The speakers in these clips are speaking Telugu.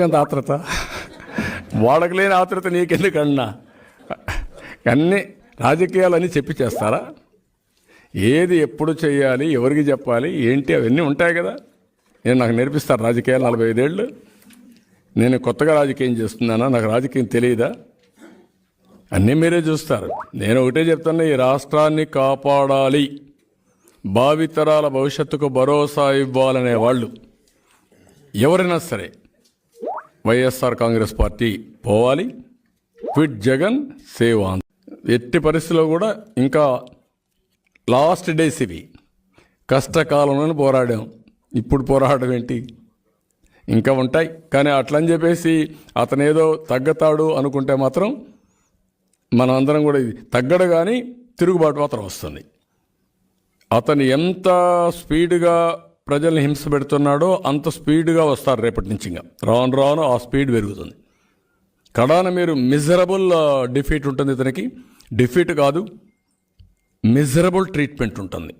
ఎంత ఆత్రత? వాడకలేని ఆత్రత నీకెందుకన్నా? అన్నీ రాజకీయాలన్నీ చెప్పి చేస్తారా? ఏది ఎప్పుడు చేయాలి ఎవరికి చెప్పాలి ఏంటి అవన్నీ ఉంటాయి కదా. నేను నాకు నేర్పిస్తారు రాజకీయాలు నలభై ఐదేళ్ళు. నేను కొత్తగా రాజకీయం చేస్తున్నానా? నాకు రాజకీయం తెలియదా అన్నీ మీరే చూస్తారు. నేను ఒకటే చెప్తున్నా ఈ రాష్ట్రాన్ని కాపాడాలి. భావితరాల భవిష్యత్తుకు భరోసా ఇవ్వాలనే వాళ్ళు. ఎవరైనా సరే వైఎస్ఆర్ కాంగ్రెస్ పార్టీ పోవాలి. Quit Jagan save Andhra. ఎట్టి పరిస్థితుల్లో కూడా ఇంకా లాస్ట్ డేస్ ఇవి. కష్టకాలంలోనే పోరాడాం. ఇప్పుడు పోరాడడం ఏంటి? ఇంకా ఉంటాయి. కానీ అట్లని చెప్పేసి అతనేదో తగ్గుతాడు తగ్గతాడు అనుకుంటే మాత్రం మనందరం కూడా ఇది తగ్గడు కానీ తిరుగుబాటు మాత్రం వస్తుంది. అతను ఎంత స్పీడ్గా ప్రజల్ని హింస పెడుతున్నాడో అంత స్పీడ్గా వస్తారు రేపటి నుంచి ఇంకా. రాను రాను ఆ స్పీడ్ పెరుగుతుంది. కడాన మీరు మిజరబుల్ డిఫీట్ ఉంటుంది ఇతనికి. డిఫీట్ కాదు మిజరబుల్ ట్రీట్మెంట్ ఉంటుంది.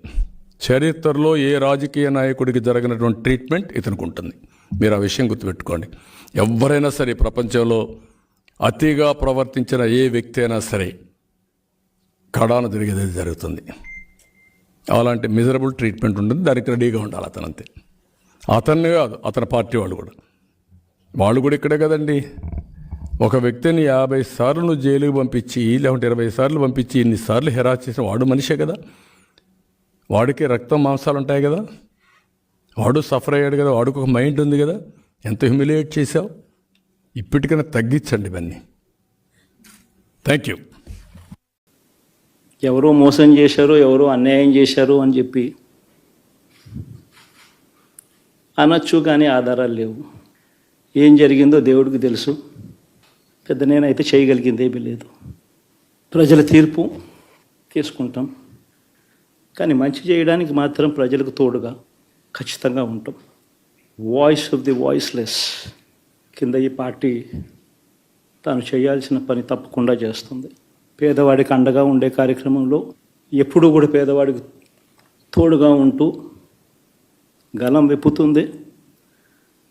చరిత్రలో ఏ రాజకీయ నాయకుడికి జరిగినటువంటి ట్రీట్మెంట్ ఇతనికి ఉంటుంది. మీరు ఆ విషయం గుర్తుపెట్టుకోండి. ఎవరైనా సరే ప్రపంచంలో అతిగా ప్రవర్తించిన ఏ వ్యక్తి అయినా సరే కడాన జరిగేది జరుగుతుంది. అలాంటి మిజరబుల్ ట్రీట్మెంట్ ఉంటుంది. దానికి రెడీగా ఉండాలి అతను అంతే. అతన్ని కాదు అతని పార్టీ వాళ్ళు కూడా. వాళ్ళు కూడా ఇక్కడే కదండి. ఒక వ్యక్తిని యాభై సార్లు నువ్వు జైలుకి పంపించి లేకుంటే ఇరవై సార్లు పంపించి ఇన్నిసార్లు హెరాస్ చేసిన వాడు మనిషే కదా. వాడికి రక్తం మాంసాలు ఉంటాయి కదా. వాడు సఫర్ అయ్యాడు కదా వాడికి ఒక మైండ్ ఉంది కదా. ఎంత హ్యూమిలియేట్ చేశావు? ఇప్పటికైనా తగ్గించండి ఇవన్నీ. థ్యాంక్ యూ ఎవరో మోసం చేశారు ఎవరో అన్యాయం చేశారు అని చెప్పి అనొచ్చు కానీ ఆధారాలు లేవు. ఏం జరిగిందో దేవుడికి తెలుసు. పెద్ద నేనైతే చేయగలిగింది ఏమీ లేదు. ప్రజల తీర్పు తీసుకుంటాం. కానీ మంచి చేయడానికి మాత్రం ప్రజలకు తోడుగా ఖచ్చితంగా ఉంటాం. వాయిస్ ఆఫ్ ది వాయిస్లెస్ కింద ఈ పార్టీ తాను చేయాల్సిన పని తప్పకుండా చేస్తుంది. పేదవాడికి అండగా ఉండే కార్యక్రమంలో ఎప్పుడూ కూడా పేదవాడికి తోడుగా ఉంటూ గలం విప్పుతుంది.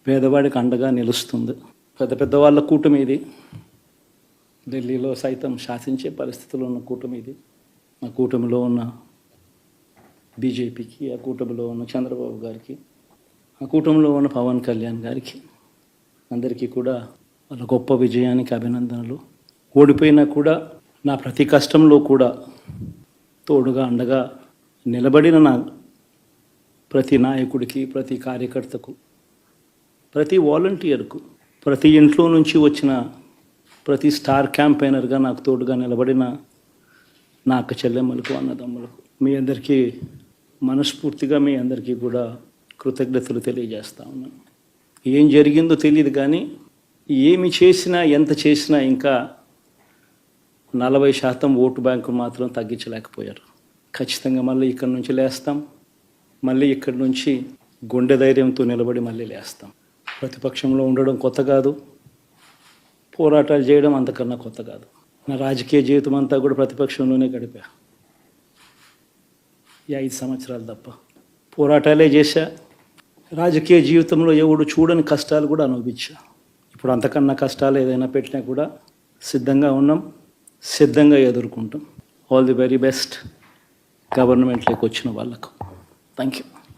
పేదవాడికి అండగా నిలుస్తుంది. పెద్ద పెద్ద వాళ్ళ కూటమి ఇది. ఢిల్లీలో సైతం శాసించే పరిస్థితుల్లో ఉన్న కూటమి ఇది. ఆ కూటమిలో ఉన్న బీజేపీకి ఆ కూటమిలో ఉన్న చంద్రబాబు గారికి ఆ కూటమిలో ఉన్న పవన్ కళ్యాణ్ గారికి అందరికీ కూడా వాళ్ళ గొప్ప విజయానికి అభినందనలు. ఓడిపోయినా కూడా నా ప్రతి కష్టంలో కూడా తోడుగా అండగా నిలబడిన నా ప్రతి నాయకుడికి ప్రతి కార్యకర్తకు ప్రతి వాలంటీర్కు ప్రతి ఇంట్లో నుంచి వచ్చిన ప్రతి స్టార్ క్యాంపెయినర్గా నాకు తోడుగా నిలబడిన నా అక్క చెల్లెమ్మలకు అన్నదమ్ములకు మీ అందరికీ మనస్ఫూర్తిగా మీ అందరికీ కూడా కృతజ్ఞతలు తెలియజేస్తా ఉన్నాను. ఏం జరిగిందో తెలియదు కానీ ఏమి చేసినా ఎంత చేసినా ఇంకా నలభై శాతం ఓటు బ్యాంకు మాత్రం తగ్గించలేకపోయారు. ఖచ్చితంగా మళ్ళీ ఇక్కడి నుంచి లేస్తాం. మళ్ళీ ఇక్కడి నుంచి గుండె ధైర్యంతో నిలబడి మళ్ళీ లేస్తాం. ప్రతిపక్షంలో ఉండడం కొత్త కాదు. పోరాటాలు చేయడం అంతకన్నా కొత్త కాదు. నా రాజకీయ జీవితం అంతా కూడా ప్రతిపక్షంలోనే గడిపా. ఈ ఐదు సంవత్సరాలు తప్ప. పోరాటాలే చేశా. రాజకీయ జీవితంలో ఎవడు చూడని కష్టాలు కూడా అనుభవించా. ఇప్పుడు అంతకన్నా కష్టాలు ఏదైనా పెట్టినా కూడా సిద్ధంగా ఉన్నాం. సిద్ధంగా ఎదుర్కొంటాం. ఆల్ ది వెరీ బెస్ట్ గవర్నమెంట్లోకి వచ్చిన వాళ్ళకు. Thank you